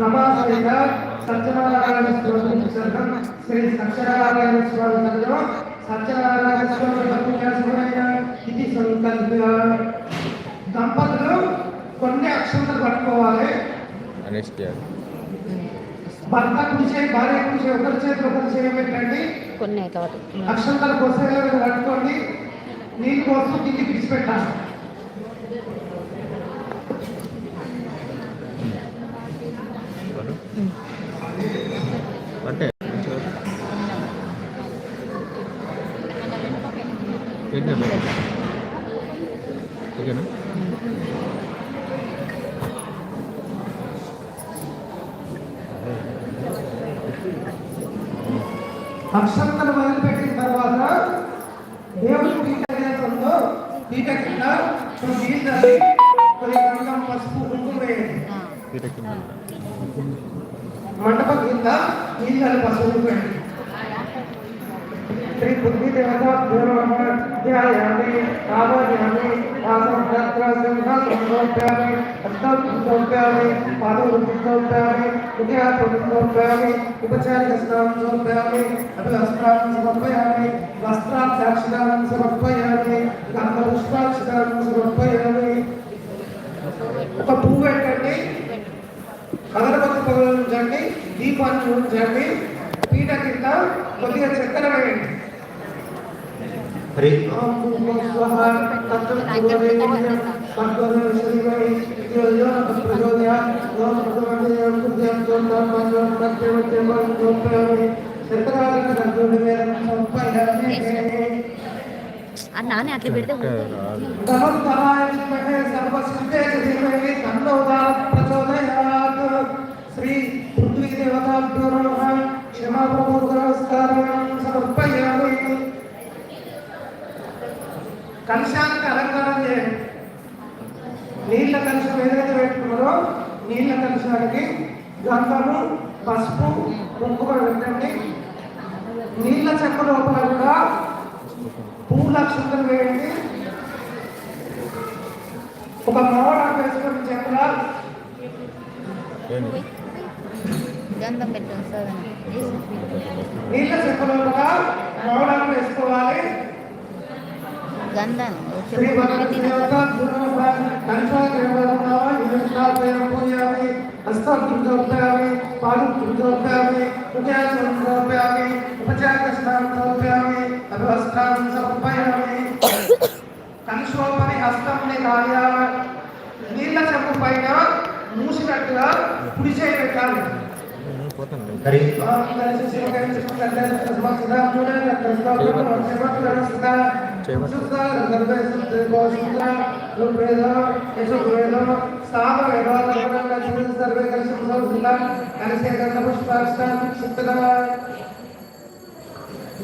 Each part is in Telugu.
రమాసహిత సత్యనారాయణ స్వామి సర్గం శ్రీ సత్యనారాయణ స్వామి సర్గం సత్యనారాయణ స్వామి భక్తులైన ఇది సంకల్ప. దంపతులు కొన్ని అక్షంతలు పట్టుకోవాలి. భర్త కుడి చేయి భార్య కుడి చేయి ఒకరి చేతి ఒకరి చేయి పెట్టండి కొన్ని కాబట్టి. అక్షంతలు కోసే పట్టుకోండి. నీళ్ళు కోసం కింది విడిచిపెట్టాలి. అక్షంతలు మొదలుపెట్టిన తర్వాత దేవుడు పీట ఏదైతుందో పీట కింద కొన్ని నీళ్ళు చల్లి, కొన్ని గంగం పసుపు కుంకుమ వేయండి. వీటకి మండపం కింద నీళ్ళు చల్లి పసుపు వేయండి. శ్రీ బుద్ధి దేవత ధ్యాయామి ఆవాహయామి ఆసనత్ర సింహాసనోప్యామి అష్టోప్యామి పాదోప్యామి ఉదయాత్మోప్యామి ఉపచారిక స్నానం సమర్పయామి అభివస్త్రాన్ని సమర్పయామి వస్త్రాక్షరాన్ని సమర్పయామి గంధపుష్పాక్షరాన్ని సమర్పయామి ఒక పువ్వు పెట్టండి అగరబత్తి పొగలు ఉంచండి దీపాన్ని ఉంచండి పీట కింద కొద్దిగా చక్కెర వేయండి. ನಾನೇ ಅಟ್ಲಿ ಬಿಡದೆ ಶ್ರೀ ಪೃಥ್ವಿ ದೇವತಾ ಕ್ಷಮಾ ಸಮರ್ಪಯ కలశానికి అలంకారం చేయండి. నీళ్ళ కలశం ఏదైతే పెట్టుకున్నారో నీళ్ళ కలశానికి గంధము పసుపు కుంకుమ పెట్టండి. నీళ్ళ చెక్క లోపల కూడా పూల అక్షంతలు వేయండి. ఒక మోడ వేసుకొని చెక్కల గంధం పెట్టాం సార్. నీళ్ళ చెక్క లోపల మోడాలు వేసుకోవాలి. గంధం. శ్రీ భగవద్గీత పూజయామి హస్తాభ్యుపయామి పాదుభ్యుపయామి సమర్పయామి అభివస్త్రాన్ని హస్తంని కాయ నీళ్ళ చెంపు పైన మూసినట్టుగా కుడి చేయి పెట్టాలి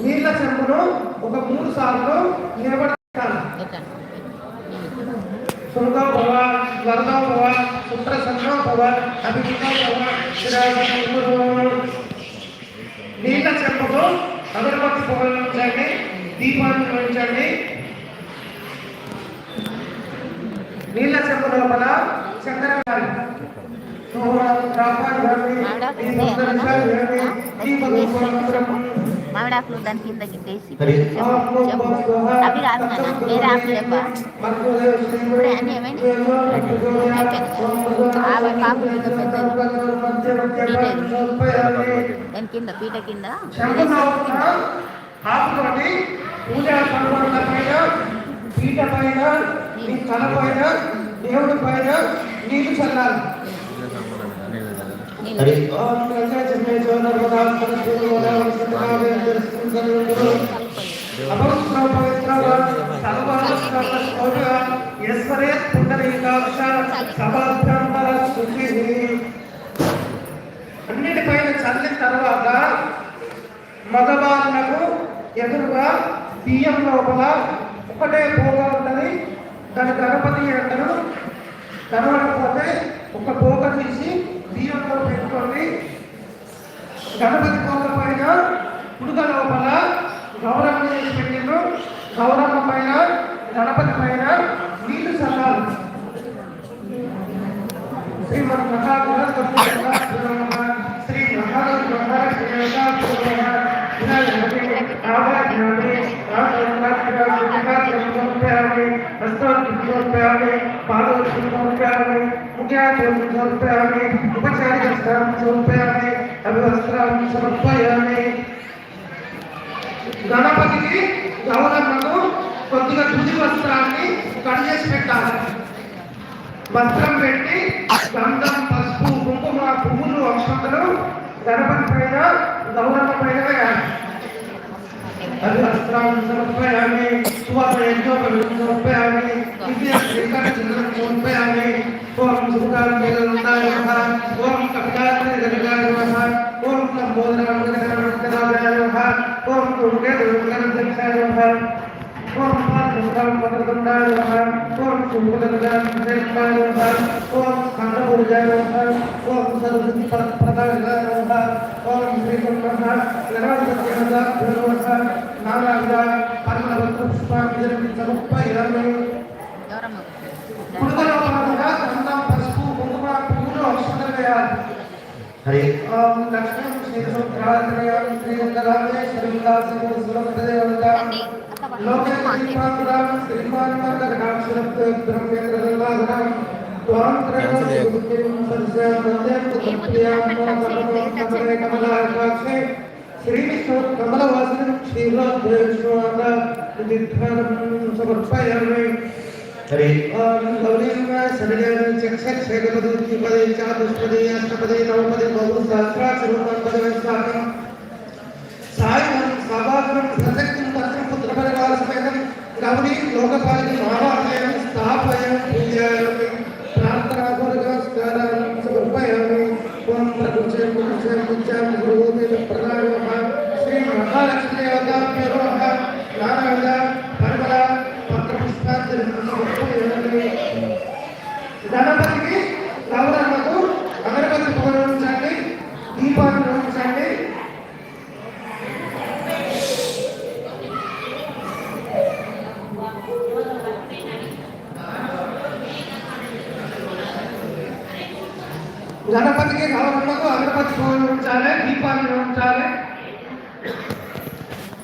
నీళ్ళ చెంపును ఒక మూడు సార్లు నిలబడాలి. పెట్టండి సురగా భవ వరదా భవ సుప్రసన్న భవ అభిజిత భవ నీళ్ళ చెంపతో అగరబత్తి పొగలు ఉంచండి దీపాన్ని ఉంచండి నీళ్ళ చెంప లోపల చంద్ర గారి మామిడాకులు దాని కింద గిట్టేసి హరి చెంపు, చెంపు. అవి కాదు నాన్న వేరే ఆకులు లేవా ఇప్పుడే అన్నీ ఏమైంది? పెద్దది. దాని కింద పీట కింద. పీట పైన నీ తల పైన దేవుడి పైన నీళ్ళు చల్లాలి. నీళ్ళు హరి ఓం గంగా జన్మే జో నర్మదా సరస్వతి గోదావరి మగవాళ్ళకు ఎదురుగా బియ్యం లోపల ఒకటే పోగ ఉంటుంది దాని గణపతి అంటారు కనబడకపోతే ఒక పోగ తీసి బియ్యంలో పెట్టుకొని గణపతి పోక పైన ఉడుక లోపల గౌరవం చేసి పెట్టిండ్రు గౌరవం పైన గణపతి పైన నీళ్ళు చల్లాలి శ్రీ మన మహాగుణ శ్రీ మహారాజు నాభాగ్యాన్ని రూపాయలు ప్రస్తుతానికి రూపాయలు పాదోషి రూపాయలు ముఖ్యాచరణ రూపాయలు ఉపచారిక స్థానం రూపాయలు అభివస్త్రాన్ని సమర్పయాలి గణపతికి గౌరమ్మకు కొద్దిగా తుది వస్త్రాన్ని కట్ పెట్టాలి. వస్త్రం పెట్టి గంధం పసుపు కుంకుమ పువ్వులు అక్షతలు గణపతి పైన గౌరమ్మ పైన వేయాలి. సమర్పయామి సువర్ణయోగం సమర్పయామి విద్య శ్రీకర చంద్రం సమర్పయామి ఓం సుఖాల మేలుందాయ నమః ఓం కపిలాయ గణగాయ నమః ఓం లంబోదరాయ గణగాయ నమః ఓం దుర్గే దుర్గణధ్యక్షాయ నమః ఓం పాదం పదకొండాయ నమః ఓం శుభగణగాయ నమః ఓం స్కందపూజాయ నమః ఓం సరస్వతి ప్రదాయ నమః ఓం శ్రీ నమః గణపతి నమః నారాయణ పరమభద్ర పుష్పాంజలి సమర్పయామి గౌరమ్మ పురుగలో భాగంగా గంధం పసుపు కుంకుమ పువ్వులు అక్షతలు వేయాలి హరి ఓం లక్ష్మీ శ్రీ సముద్రాయ శ్రీ రంగరాజే శ్రీ విలాసము సులభదేవత లోకే శ్రీమాతురాం శ్రీమాన్ వర్గరాం సురప్త బ్రహ్మేంద్ర దల్లాధరాం త్వాం త్రయం శ్రీ విష్ణు కమలవాసిని క్షీరోద్రేష్ణువాద విధిధ్యానం సమర్పయామి. హరి. ఓం గౌరీంగ సరిగేన చక్షక్షేగపది పదే చాతుష్పదే అష్టపదే నవపదే బహు సహస్రాక్షరం పదే సాకం సాయం సభాగం ప్రసక్తం పత్రం పుత్ర పరివార సమేతం గౌరీ లోకపాలిని మహావాక్యం స్థాపయం పూజయామి ప్రార్థనా పూర్వకస్కారం సమర్పయామి. ఓం ప్రకృతి పురుష పూజాం గురుదేవ ప్రదాయ శ్రీ మహాలక్ష్మీ దేవతాభ్యో నారాయణ పరమల పత్ర పుష్పాంజలి గణపతికి నవరణకు అగరబత్తి గౌరవించండి దీపాన్ని గౌరవించండి గణపతికి గౌరమ్మకు అగరబత్తి గౌరవించాలి దీపాన్ని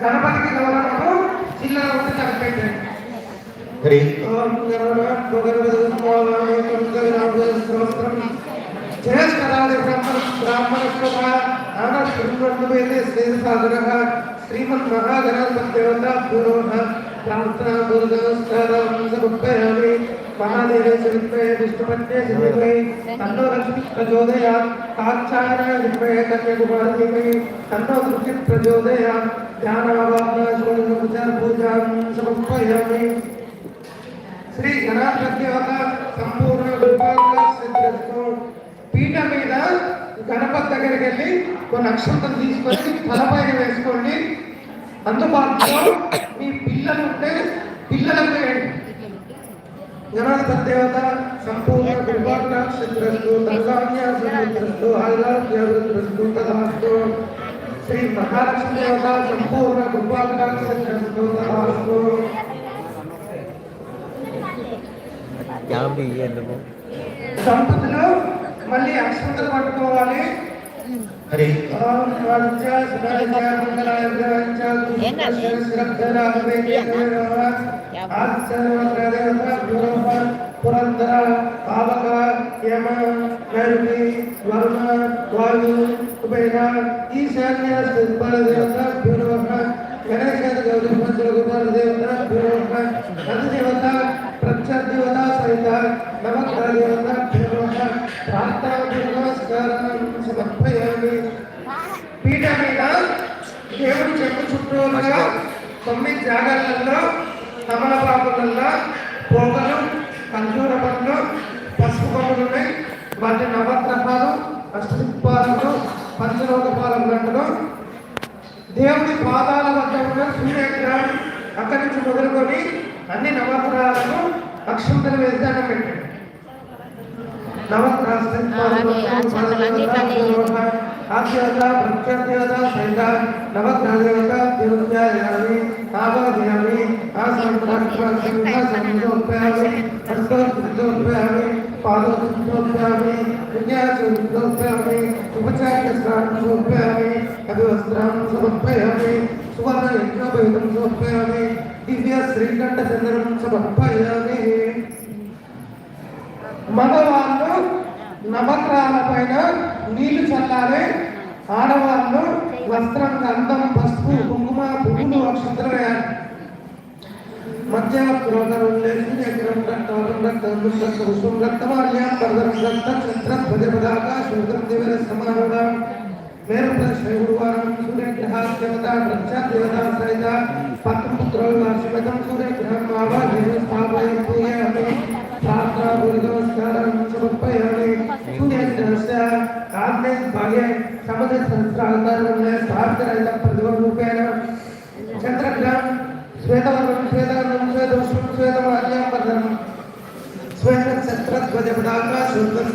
గణపతికి గౌరవము చిల్లర ఆనశ్రీమన్వేదే శ్రీసాగరః శ్రీమన్ మహాగణపతిదేవత పురోహ ప్రార్థనా పూర్వనమస్కారం సమర్పయామి మహాదేవ చరిత్రే విష్ణుపత్నే శ్రీమై తన్నో లక్ష్మి ప్రచోదయాత్ కాక్షాయణ విద్మహే తన్నో ప్రచోదయాత్ సమర్పయామి శ్రీ గణాధిపత్యవత సంపూర్ణ పీఠ మీద గణపతి దగ్గరికి వెళ్ళి కొన్ని అక్షంతలు తీసుకొని తలపైన వేసుకోండి అందుబాటులో మీ పిల్లలు ఉంటే పిల్లలకు దేవత సంపూర్ణ రూపాలుగా సిద్ధిస్తూ ధర్మాన్య శ్రీ మహాలక్ష్మి దేవత సంపూర్ణ ఎందుకు? దంపతులు మళ్ళీ అక్షంతలు పట్టుకోవాలి. హరి పురంధర పావక యమ నరుని వర్మ వాయు కుబేర ఈశాన్య స్థితిపర దేవత గురోహ గణేశ గౌరీ పంచల కుమార దేవత భూరవక నది దేవత ప్రత్యర్ దేవత సహిత నమస్కార దేవత గురోహ ప్రార్థనా నమస్కారం సమర్పయామి. పీఠ మీద దేవుడి చెట్టు చుట్టూరుగా తొమ్మిది జాగాలలో తమలపాకులలో ఖర్జూర పండ్లు పసుపు కొమ్మలు ఉన్నాయి. వాటి నవగ్రహాలు అష్టదిక్పాలకులు పంచలోక గంటలు దేవుడి పాదాల వద్ద ఉన్న సూర్యగ్రహం అక్కడి నుంచి మొదలుకొని అన్ని నవగ్రహాలను అక్షంతలు వేసి దండం పెట్టాడు ఆద్యత ప్రత్యర్థత సైత నవగ్రహదేవత స్నానోపయామి సమర్పయామి సువర్ణ యజ్ఞోపయుతం సమర్పయామి దివ్య శ్రీకంఠ చంద్రం సమర్పయామి. మగవాళ్ళు నవగ్రహాల పైన నీళ్ళు చల్లాలి ఆడవాళ్ళు వస్త్రం గంధం పసుపు కుంకుమ పువ్వులు అక్షంతలు వేయాలి మధ్యవర్తి రోగం లేచి ఎకరం రక్తం రక్తం రక్త పుష్పం రక్తమాల్యం పరదరం రక్త చిత్ర పద పదాక శుద్రం దివర సమానోదం మేరు ప్రశ్న గురువారం సూర్యగ్రహ దేవత ప్రత్యా దేవత సహిత పత్రపుత్ర వార్షికం సూర్యగ్రహం ఆవాహన స్థాపయ పూజయామి ప్రార్థనా నమస్కారం సమర్పయామి సూర్యగ్రహస్య ఆగ్నేయ భాగే సముద్ర సహస్రావతారం స్థాపిత ప్రతిమ రూపేణ చంద్రగ్రహం శ్వేతవర్ణం శ్వేతవర్ణం శ్వేతోష్ణం శ్వేతమాల్యాంబరం శ్వేతఛత్రధ్వజపదాక శుద్ధం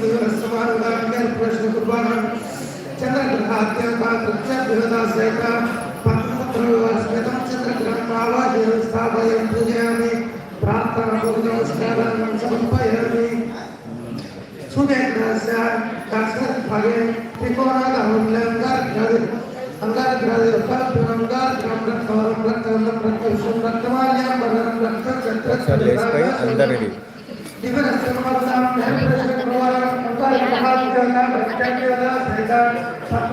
చంద్రగ్రహం ఆవాహయం స్థాపయం పూజయామి ప్రార్థన నమస్కారం సమర్పయామి సూర్యగ్రహస్య దక్షిణభాగే త్రికోణాగహంగాగ్రహ అంగారగ్రహది అంగారగ్రహం రక్తవరం రక్తవర్ణం రక్తవిషం రక్తమాల్యం వర్ణం రక్త చంద్ర లేచిపోయి అందరిది దివ్య శ్రీమద్దాం నేత్రశ్రీ ప్రవారం అంగారగ్రహాద్యంగా ప్రత్యగ్రహ సహిత సత్పుత్రగా శ్రీరమ్మంగా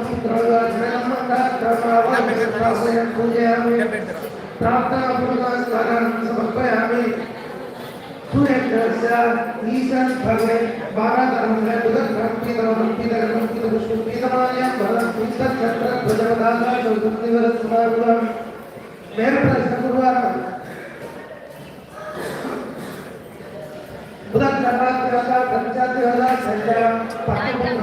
ஈசன் பகவை பாராதரங்களை முதல் பரப்பிதரம் பரப்பிதரம் பரப்பிதரம் சுப்பிதமானியம் பலம் புத்த சக்கர புதவதாக சுத்திவர சுமாருலம் மேற்பட சதுர்வாரம் முதல் கர்நாடகா பஞ்சாயத்து சங்கரம் பக்கம்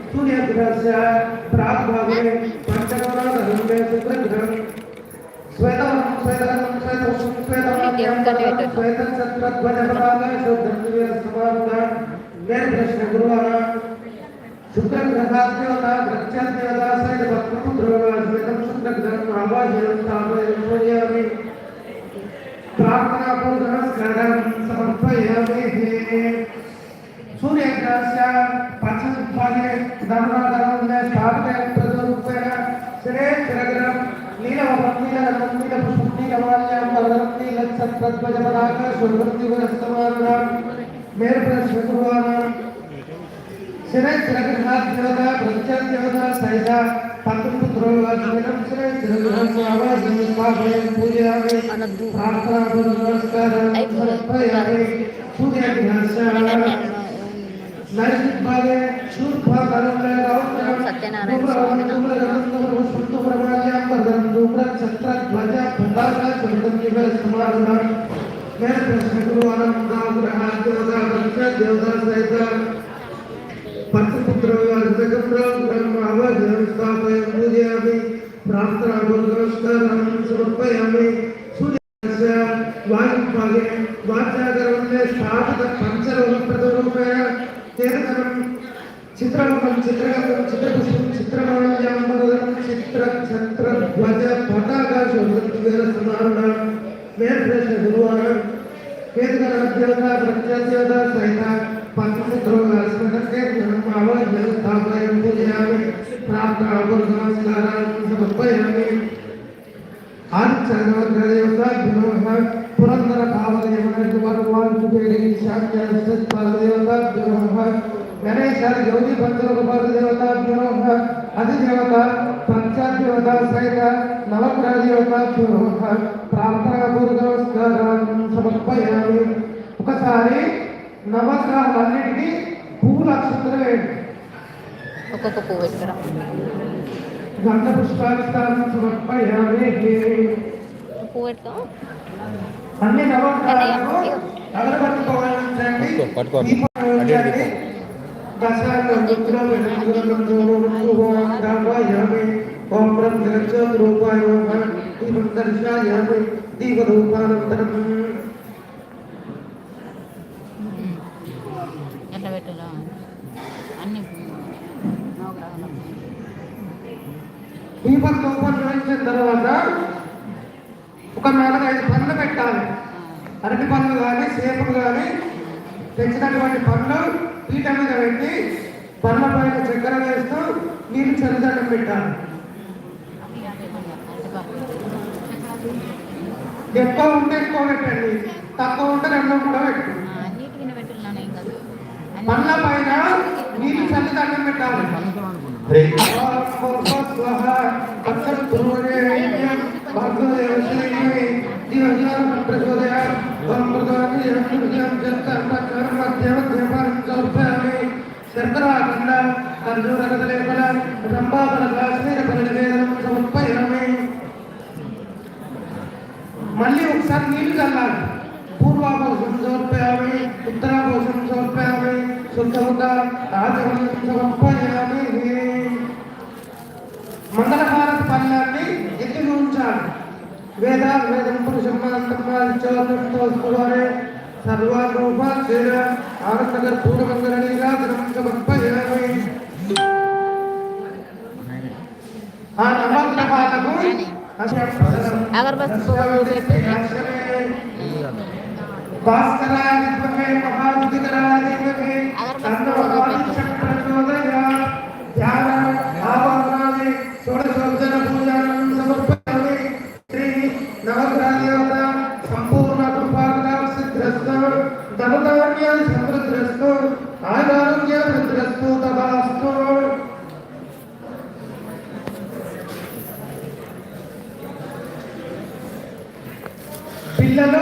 शून्यग्रहस्य प्राग्भागे पञ्चकोणधर्मे सूत्रग्रहं श्वेतं श्वेतं श्वेतं श्वेतं श्वेतं सत्त्वध्वजपदाले श्रद्धन्विरसमानुदान् निर्भ्रष्टगुरुवाः शुक्रग्रहाद्योता गच्छद्योता सैतभक्तपुत्रोगाश्वेतं शुक्रग्रहम् आवाजनं स्थापयं पूजयामि। प्रार्थनापूर्वनमस्कारं समर्पयामि। सूर्यग्रहस्य पञ्चसुभागे ఆవాహ్యం స్థాపయం పూజయామి ప్రార్థనా పూర్వ నమస్కారం సమర్పయామి సూర్యగ్రహస్య పశ్చిమభాగే ధర్మధర్మంలో స్థాపిత ప్రజరూపేణ శిరే స్థిరగ్రహం నీలవరం నీలగంధం నీలపుష్పం నీలమాల్యం పలదరం నీలఛత్రధ్వజపదాక శుభృతివస్తమానం మేరు ప్రశ్న గురువారం శిరే స్థిరగ్రహాద్యోత ప్రత్యద్యోత సహిత పత్రపుత్రోగా శ్రీరం శిరే స్థిరగ్రహం ఆవాసం స్థాపయం పూజయామి ప్రార్థనా పూర్వ నమస్కారం సమర్పయామి సూర్యగ్రహస్య నైతికભાગે శూర్భాగరంలో రౌద్రం సత్యనారాయణ స్వామి ఛత్రధ్వజ పదాక చంద్రం చిత్రముఖం చిత్రగతం చిత్రపుష్పం చిత్రమాల్యాంబరం చిత్ర ఛత్ర ధ్వజ పతాక శోభృతివేర సమారుణ మేర్భ్రష గురువారం కేతకరాధ్యోత ప్రత్యధ్యోత సహిత పంచపుత్రోగా స్మరణే ఆవాజ్యం స్థాపయం పూజయామి ప్రార్థనా నమస్కారాన్ని సమర్పయామి శరణోగ్రదేవతాభ్యో నమః పురందర కావదేవనర్జు భగవాన్ కుబేరి శాంత్యాదేవతాభ్యో నమః గణేశాల యోగి పంచలోక దేవతాభ్యో నమః అధిదేవత పంచాదేవత సహిత నవగ్రహ దేవతాభ్యో నమః ప్రార్థనా నమస్కారాలను సమర్పయామి. ఒకసారి నవగ్రహాలన్నిటికీ పువ్వుల అక్షంతలు వేయండి. ఒక్కొక్క పువ్వు ఇక్కడ గంధ పుష్పాక్షాలను సమర్పయామి పువ్వు అన్ని నవగ్రహాలను అగరబత్తి పోవాలంటే పట్టుకో, ఇటు తిప్పు. ఓం రూపాయ దీపం దర్శయామి దీపరూపానంతరం ఎట్లా పెట్టాలో? అన్ని దీపం తర్వాత ఒక నాలుగైదు పనులు పెట్టాలి. అరటి పనులు కానీ సేపులు కానీ తెచ్చినటువంటి పనులు పీట మీద పెట్టి పనుల పైన చక్కెర వేస్తూ నీళ్ళు చల్లదనం పెట్టాలి ఎక్కువ ఉంటే ఎక్కువ పెట్టండి తక్కువ ఉంటే రెండు కూడా పెట్టండి నీటికి పెట్టాను ఏం కాదు పనుల పైన నీళ్ళు చల్లదనం మళ్ళీ ఒకసారి నీళ్ళు చల్లాలి. పూర్వాభోషం సమర్పయామి ఉత్తరాభోషం సమర్పయామి శుద్ధముగా రాజభోషం సమర్పయామి. మంగళహారతి పళ్ళాన్ని ఎత్తి ఉంచాలి. వేద వేదం పురుషమ్మ అంతమ్మ సర్వారూపాక్షేర తోసుకోవాలి పూర్వమంగళ నీరాజనం సమర్పయామి ఆ నవగ్రహాలకు అగరబత్తి భాస్కరాయ విద్మహే మహాబుద్ధికరాయ ధీమహి తన్నో ప్రచోదయాత్ ధ్యాన ఆవాహనాన్ని షోడశోపచార పూజానం సమర్పయామి శ్రీ నవగ్రహ దేవత సంపూర్ణ కృపాకర సిద్ధిరస్తు ధనధాన్య సమృద్ధిరస్తు ఆరోగ్య వృద్ధిరస్తు తదాస్తు పిల్లలు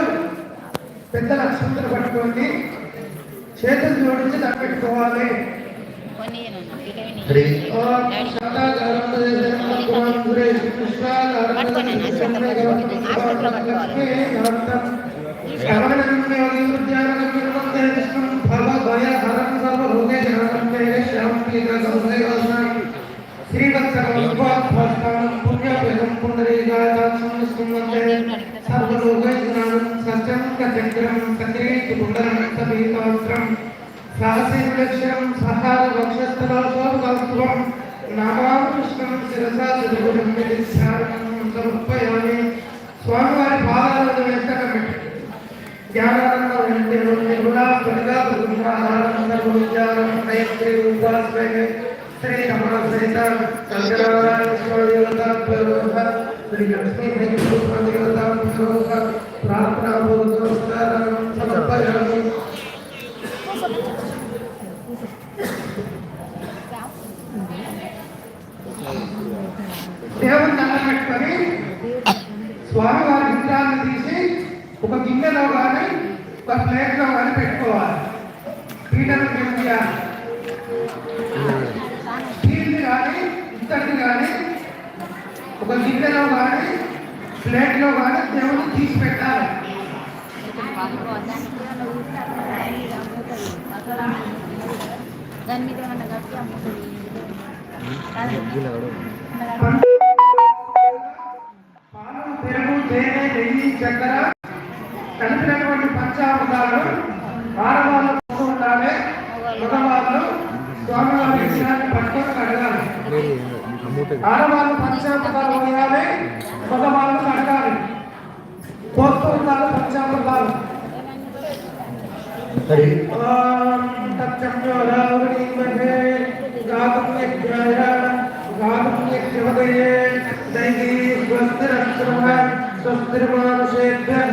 పెద్ద లక్ష్మంతులు పట్టుకోండి చేతులు జోడించి దాపెట్టుకోవాలి కొన్ని ఇటవి నామాకృష్ణం శిరసా చదువుడం సమర్పయామి స్వామివారి పాదాలను వెంటనే పెట్టి జ్ఞానానందం వెంటే నిర్మలా ప్రతిగా బ్రహ్మానంద గురుజానం శ్రీ రమణ సహిత స్వామి శ్రీ లక్ష్మీ ప్రార్థనా సమర్పయామి. దేవుని దండం పెట్టుకొని స్వామివారి విగ్రహాన్ని తీసి ఒక గిన్నెలో కానీ ఒక ప్లేట్లో కానీ పెట్టుకోవాలి. పీటలు పెంచాలి ఒక గిన్నెలో కానీ ప్లేట్లో కానీ దేవుడు తీసి పెట్టాలి. దాని మీద ఏమన్నా కట్టి అమ్ముతుంది పాలు పెరుగు తేనె నెయ్యి చక్కెర కలిపినటువంటి పంచామృతాలు ఆడవాళ్ళు ఉండాలి మగవాళ్ళు స్వామివారి విషయాన్ని పట్టుకొని కడగాలి. ఆడవాళ్ళు పంచామృతాలు పోయాలి మగవాళ్ళు కడగాలి పోస్తూ ఉండాలి పంచామృతాలు హరి ఓం తచ్చమ్యోరావణీమహే గాతం యజ్ఞాయ గాతం యజ్ఞవదయే దైవీ స్వస్తిరస్త్రమ स्वस्तिर्मानुषेभ्यः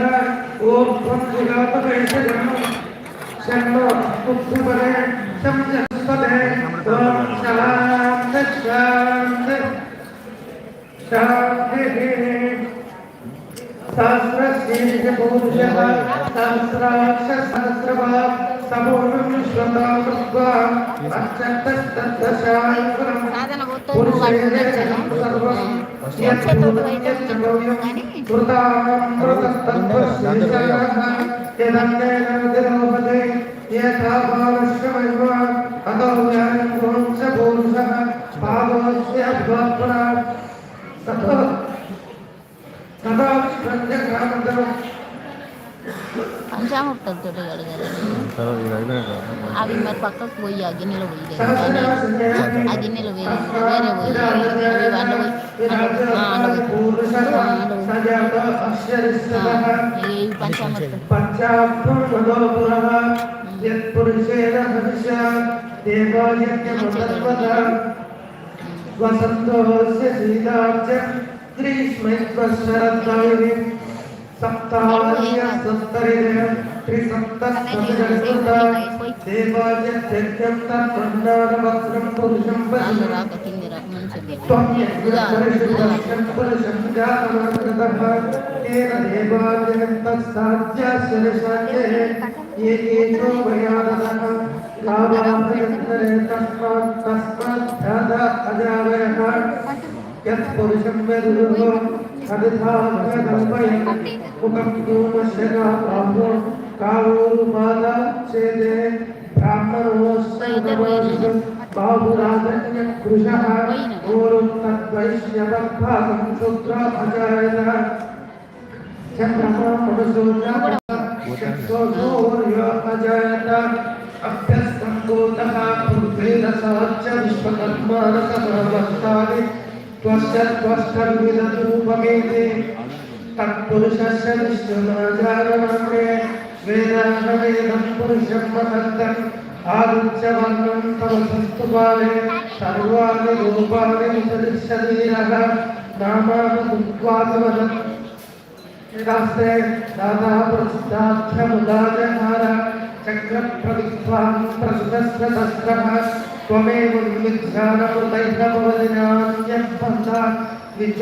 सहस्रशीर्षपूरुषः सहस्राक्षसहस्रवा समूर्णं श्रद्धां अत्यन्तदशायुकरं सर्वं कृतामृतस्तत्त्वशीर्षः यदन्तेन यथा पारश्वमैव పంచాముట్టలు తోటి కడగాలి అవి మరి పక్కకు పోయి ఆ గిన్నెలో పోయి ఆ గిన్నెలో వేరే వేరే పోయి అందులో పంచామృతం त्रिश्मेश्वरतायिनि सप्तावन्य सत्तरिण त्रिसप्तसप्तजगता देवाय त्यक्तं तन्मन्दारवक्रं पुरुषं पश्य त्वं यज्ञपरिषदक्षं पुरुषं जातमकृतः तेन देवाजगन्तस्साध्य शिरसाजे ये एतो वयादतः गावाभयन्तरे तस्मात् तस्मात् ध्यात अजावयः। यत्पुरुषम्यदुर्गो हरिधाकल्पयन् मुखम्यूमशना बाहो कावोरुमाला चेदे ब्राह्मणोऽस्तवशं बाहुराजन्यकृशः ओरुं तद्वैष्णवभागं शूद्राभचारिणः चन्द्रमापदशून्योर्योजयत विश्वकर्मा पृथ्वीरसहच्च विश्वकर्माणसमवस्तानि त्वश्च त्वष्टर्विदरूपमेते तत्पुरुषस्य विष्णुमाचारमन्ये वेदान्तवेदं पुरुषं महन्तम् आदित्य वर्णं तव संस्तुपाले सर्वाणि रूपाणि विसदृशरीरः नामानि दुःख्वासवदन् शास्त्रे दाता प्रसिद्धाख्यमुदाजहार चक्रप्रविद्वान् प्रसिद्धस्य तस्त्रः त्वमेव विविध्यानमृतैः भवति नान्यः पन्था विद्य